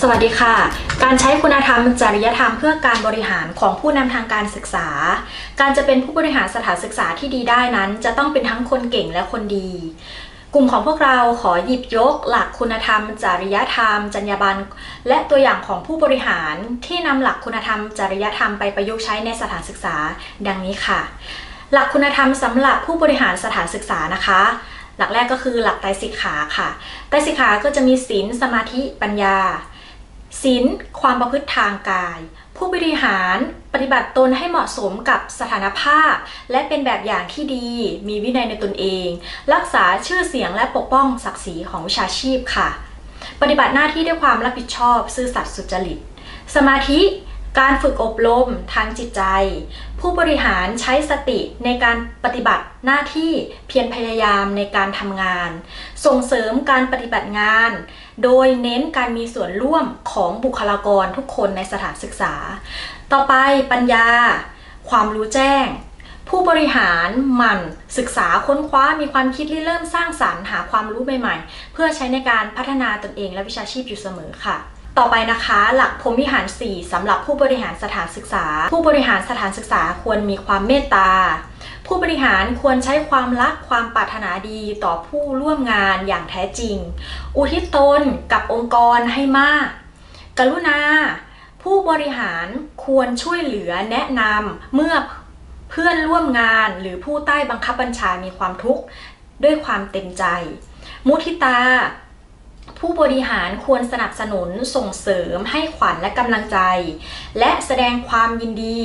สวัสดีค่ะ การใช้คุณธรรมจริยธรรมเพื่อการบริหารของผู้นำทางการศึกษา การจะเป็นผู้บริหารสถานศึกษาที่ดีได้นั้น จะต้องเป็นทั้งคนเก่งและคนดี กลุ่มของพวกเราขอหยิบยก หลักคุณธรรม จริยธรรม จรรยาบรรณและตัวอย่างของผู้บริหารที่นำหลักคุณธรรม จริยธรรมไปประยุกต์ใช้ในสถานศึกษา ดังนี้ค่ะ หลักคุณธรรมสำหรับผู้บริหารสถานศึกษานะคะหลักแรกก็คือหลักไตรสิกขาค่ะ ไตรสิกขาก็จะมีศีล สมาธิ ปัญญา ศีลความประพฤติทางกาย ผู้บริหารปฏิบัติตนให้เหมาะสมกับสถานภาพ และเป็นแบบอย่างที่ดี มีวินัยในตนเอง รักษาชื่อเสียงและปกป้องศักดิ์ศรีของวิชาชีพค่ะ ปฏิบัติหน้าที่ด้วยความรับผิดชอบ ซื่อสัตย์สุจริต สมาธิ การฝึกอบรมทางจิตใจ ผู้บริหารใช้สติในการปฏิบัติหน้าที่เพียรพยายามในการทำงาน ส่งเสริมการปฏิบัติงาน โดยเน้นการมีส่วนร่วมของบุคลากรทุกคนในสถานศึกษา ต่อไปปัญญา ความรู้แจ้ง ผู้บริหารหมั่น ศึกษาค้นคว้ามีความคิดริเริ่มสร้างสารรค์หาความรู้ใหม่ๆ เพื่อใช้ในการพัฒนาตนเองและวิชาชีพอยู่เสมอค่ะ ต่อไปนะคะ หลักพรหมวิหาร 4สำหรับผู้บริหารสถานศึกษา ผู้บริหารสถานศึกษาควรมีความเมตตา ผู้บริหารควรใช้ความรักความปรารถนาดีต่อผู้ร่วมงานอย่างแท้จริง อุทิศตนกับองค์กรให้มาก กรุณา ผู้บริหารควรช่วยเหลือแนะนำเมื่อเพื่อนร่วมงานหรือผู้ใต้บังคับบัญชามีความทุกข์ด้วยความเต็มใจ มุทิตา ผู้บริหารควรสนับสนุนส่งเสริมให้ขวัญและกำลังใจ และแสดงความยินดี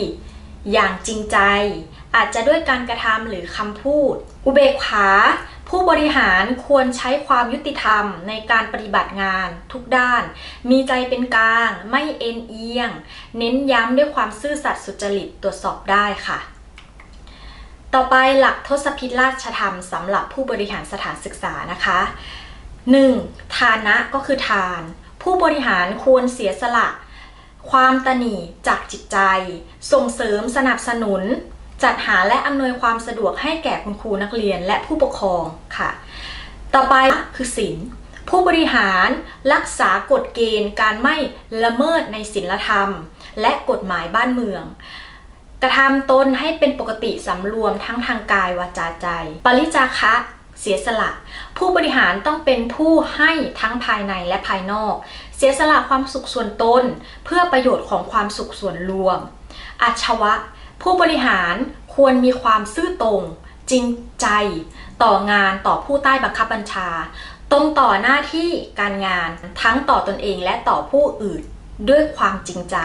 อย่างจริงใจ อาจจะด้วยการกระทำหรือคำพูด อุเบกขา ผู้บริหารควรใช้ความยุติธรรมในการปฏิบัติงานทุกด้าน มีใจเป็นกลาง ไม่เอ็นเอียง เน้นย้ำด้วยความซื่อสัตย์สุจริตตรวจสอบได้ค่ะต่อไปหลักทศพิธราชธรรมสำหรับผู้บริหารสถานศึกษานะคะ 1. ทานะก็คือทาน ผู้บริหารควรเสียสละ ความตนีจากจิตใจ ส่งเสริมสนับสนุน จัดหาและอำนวยความสะดวกให้แก่คุณครูนักเรียนและผู้ปกครองค่ะ ต่อไปคือศีลผู้บริหารรักษากฎเกณฑ์การไม่ละเมิดในศีลธรรม และกฎหมายบ้านเมือง กระทำตนให้เป็นปกติสำรวมทั้งทางกายวาจาใจ ปริจาคะ เสียสละ ผู้บริหารต้องเป็นผู้ให้ทั้งภายในและภายนอก เสียสละความสุขส่วนตน เพื่อประโยชน์ของความสุขส่วนรวมอาชวะ ผู้บริหารควรมีความซื่อตรง จริงใจ ต่องานต่อผู้ใต้บังคับบัญชา ตรงต่อหน้าที่การงานทั้งต่อตนเองและต่อผู้อื่นด้วยความจริงใจ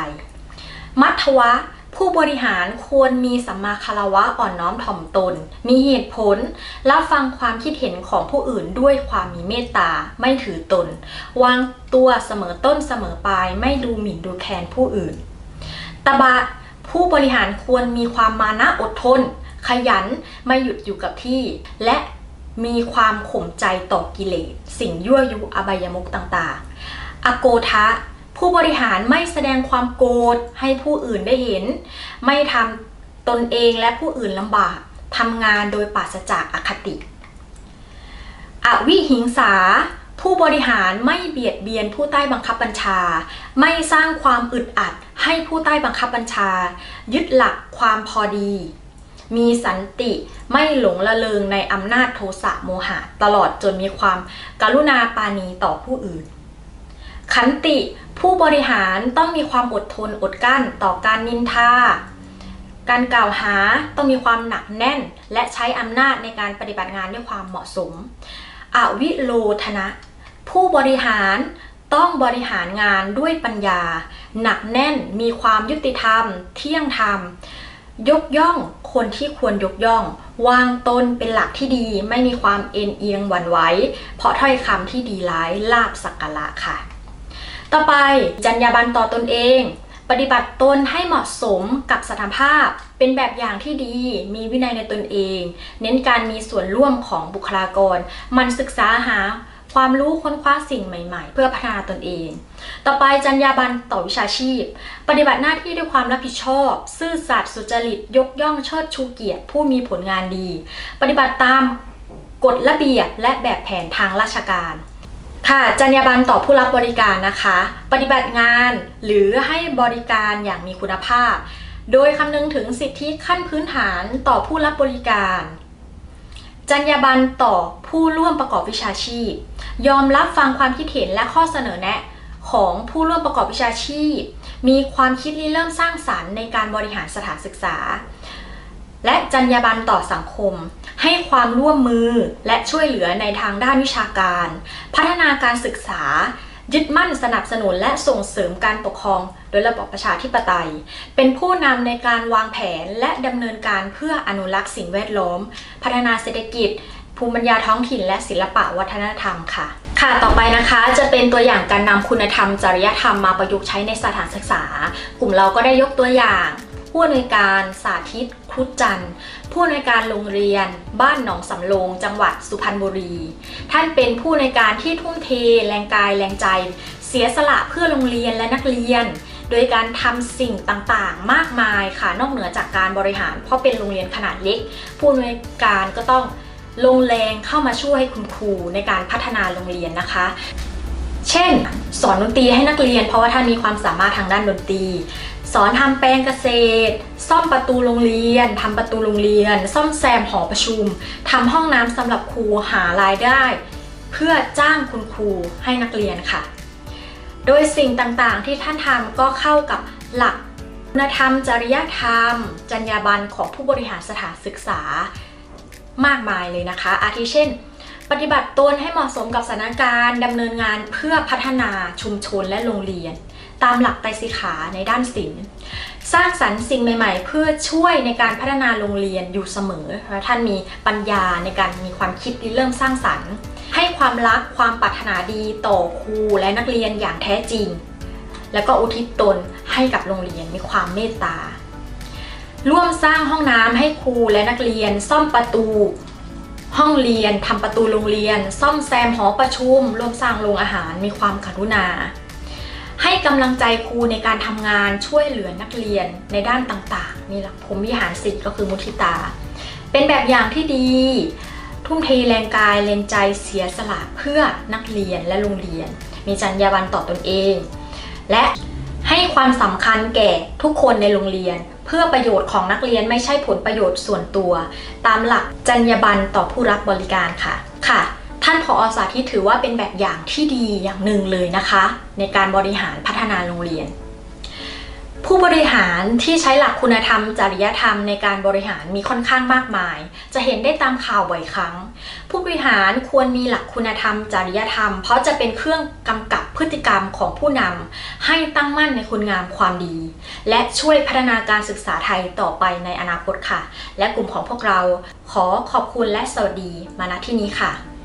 มัทวะ ผู้บริหารควรมีสัมมาคารวะอ่อนน้อมถ่อมตน มีเหตุผล รับฟังความคิดเห็นของผู้อื่นด้วยความมีเมตตา ไม่ถือตน วางตัวเสมอต้นเสมอปลาย ไม่ดูหมิ่นดูแคลนผู้อื่น ตบะผู้บริหารควรมีความมานะอดทน ขยัน ไม่หยุดอยู่กับที่ และมีความข่มใจต่อกิเลส สิ่งยั่วยุอบายมุกต่างๆ อโกทะ ผู้บริหารไม่แสดงความโกรธให้ผู้อื่นได้เห็น ไม่ทำตนเองและผู้อื่นลำบากทำงานโดยปราศจากอคติ อวิหิงสา ผู้บริหารไม่เบียดเบียนผู้ใต้บังคับบัญชา ไม่สร้างความอึดอัดให้ผู้ใต้บังคับบัญชา ยึดหลักความพอดี มีสันติไม่หลงละเลงในอำนาจโทสะโมหะ ตลอดจนมีความการุณาปาณีต่อผู้อื่น ขันติ ผู้บริหารต้องมีความอดทนอดกลั้นต่อการนินทา การกล่าวหาต้องมีความหนักแน่น และใช้อำนาจในการปฏิบัติงานด้วยความเหมาะสม อวิโลธนะ ผู้บริหารต้องบริหารงานด้วยปัญญา หนักแน่นมีความยุติธรรม เที่ยงธรรม ยกย่องคนที่ควรยกย่อง วางตนเป็นหลักที่ดี ไม่มีความเอ็นเอียงหวั่นไหวเพราะถ้อยคำที่ดีร้ายลาบสักการะค่ะ ต่อไปจรรยาบรรณต่อตนเอง ปฏิบัติตนให้เหมาะสมกับสถานภาพ เป็นแบบอย่างที่ดี มีวินัยในตนเอง เน้นการมีส่วนร่วมของบุคลากร มันศึกษาหาความรู้ค้นคว้าสิ่งใหม่ ๆ เพื่อพัฒนาตนเอง ต่อไปจรรยาบรรณต่อวิชาชีพ ปฏิบัติหน้าที่ด้วยความรับผิดชอบ ซื่อสัตย์สุจริต ยกย่องเชิดชูเกียรติ ผู้มีผลงานดี ปฏิบัติตามกฎระเบียบและแบบแผนทางราชการ ค่ะจรรยาบรรณต่อผู้รับบริการนะคะ ปฏิบัติงานหรือให้บริการอย่างมีคุณภาพ โดยคำนึงถึงสิทธิขั้นพื้นฐานต่อผู้รับบริการจรรยาบรรณต่อผู้ร่วมประกอบวิชาชีพ ยอมรับฟังความคิดเห็นและข้อเสนอแนะของผู้ร่วมประกอบวิชาชีพ มีความคิดริเริ่มสร้างสรรค์ในการบริหารสถานศึกษา และจรรยาบรรณต่อสังคม ให้ความร่วมมือและช่วยเหลือในทางด้านวิชาการ พัฒนาการศึกษา ยึดมั่นสนับสนุนและส่งเสริมการปกครอง โดยระบอบประชาธิปไตย เป็นผู้นำในการวางแผนและดำเนินการเพื่ออนุรักษ์สิ่งแวดล้อม พัฒนาเศรษฐกิจ ภูมิปัญญาท้องถิ่น และศิลปะวัฒนธรรมค่ะ ค่ะต่อไปนะคะจะเป็นตัวอย่างการนำคุณธรรมจริยธรรมมาประยุกต์ใช้ในสถานศึกษา กลุ่มเราก็ได้ยกตัวอย่าง ผู้อำนวยการสาธิตครุฑจันทร์ ผู้อำนวยการโรงเรียน บ้านหนองสำโรงจังหวัดสุพรรณบุรี ท่านเป็นผู้อำนวยการที่ทุ่มเท แรงกายแรงใจ เสียสละเพื่อโรงเรียนและนักเรียน โดยการทำสิ่งต่างๆ มากมายค่ะนอกเหนือจากการบริหาร เพราะเป็นโรงเรียนขนาดเล็ก ผู้อำนวยการก็ต้องลงแรงเข้ามาช่วยคุณครูในการพัฒนาโรงเรียนนะคะ เช่น สอนดนตรีให้นักเรียน เพราะว่าท่านมีความสามารถทางด้านดนตรี อนทำแปลงเกษตร ซ่อมประตูโรงเรียนทำประตูโรงเรียน ซ่อมแซมหอประชุมทำห้องน้ำสำหรับครูหารายได้ เพื่อจ้างคุณครูให้นักเรียนค่ะ โดยสิ่งต่างๆที่ท่านทำก็เข้ากับหลักคุณธรรม จริยธรรม จรรยาบรรณของผู้บริหารสถานศึกษามากมายเลยนะคะ อาทิเช่น ปฏิบัติตนให้เหมาะสมกับสถานการณ์ดำเนินงานเพื่อพัฒนาชุมชนและโรงเรียน ตามหลักไตรสิขาในด้านศิลป์สร้างสรรค์สิ่งใหม่ ๆ เพื่อช่วยในการพัฒนาโรงเรียนอยู่เสมอและท่านมีปัญญาในการมีความคิดริเริ่มสร้างสรรค์ ให้ความรักความปรารถนาดีต่อครูและนักเรียนอย่างแท้จริง แล้วก็อุทิศตนให้กับโรงเรียนมีความเมตตา ร่วมสร้างห้องน้ำให้ครูและนักเรียนซ่อมประตู ห้องเรียนทำประตูโรงเรียน ซ่อมแซมหอประชุม ร่วมสร้างโรงอาหารมีความกรุณา ให้กำลังใจครูในการทำงานช่วยเหลือนักเรียนในด้านต่างๆนี่แหละผมวิหารสิทธิ์ก็คือมุทิตา เป็นแบบอย่างที่ดี ทุ่มเทแรงกายแรงใจเสียสละเพื่อนักเรียนและโรงเรียน มีจรรยาบรรณต่อตนเอง และให้ความสำคัญแก่ทุกคนในโรงเรียน เพื่อประโยชน์ของนักเรียนไม่ใช่ผลประโยชน์ส่วนตัว ตามหลักจรรยาบรรณต่อผู้รับบริการค่ะค่ะ ท่านผอสาธิตถือว่าเป็นแบบอย่างที่ดีอย่างหนึ่งเลยนะคะ ในการบริหารพัฒนาโรงเรียน ผู้บริหารที่ใช้หลักคุณธรรม จริยธรรมในการบริหารมีค่อนข้างมากมาย จะเห็นได้ตามข่าวบ่อยครั้ง ผู้บริหารควรมีหลักคุณธรรม จริยธรรม เพราะจะเป็นเครื่องกำกับพฤติกรรมของผู้นำให้ตั้งมั่นในคุณงามความดี และช่วยพัฒนาการศึกษาไทยต่อไปในอนาคตค่ะ และกลุ่มของพวกเราขอขอบคุณและสวัสดีมาณที่นี้ค่ะ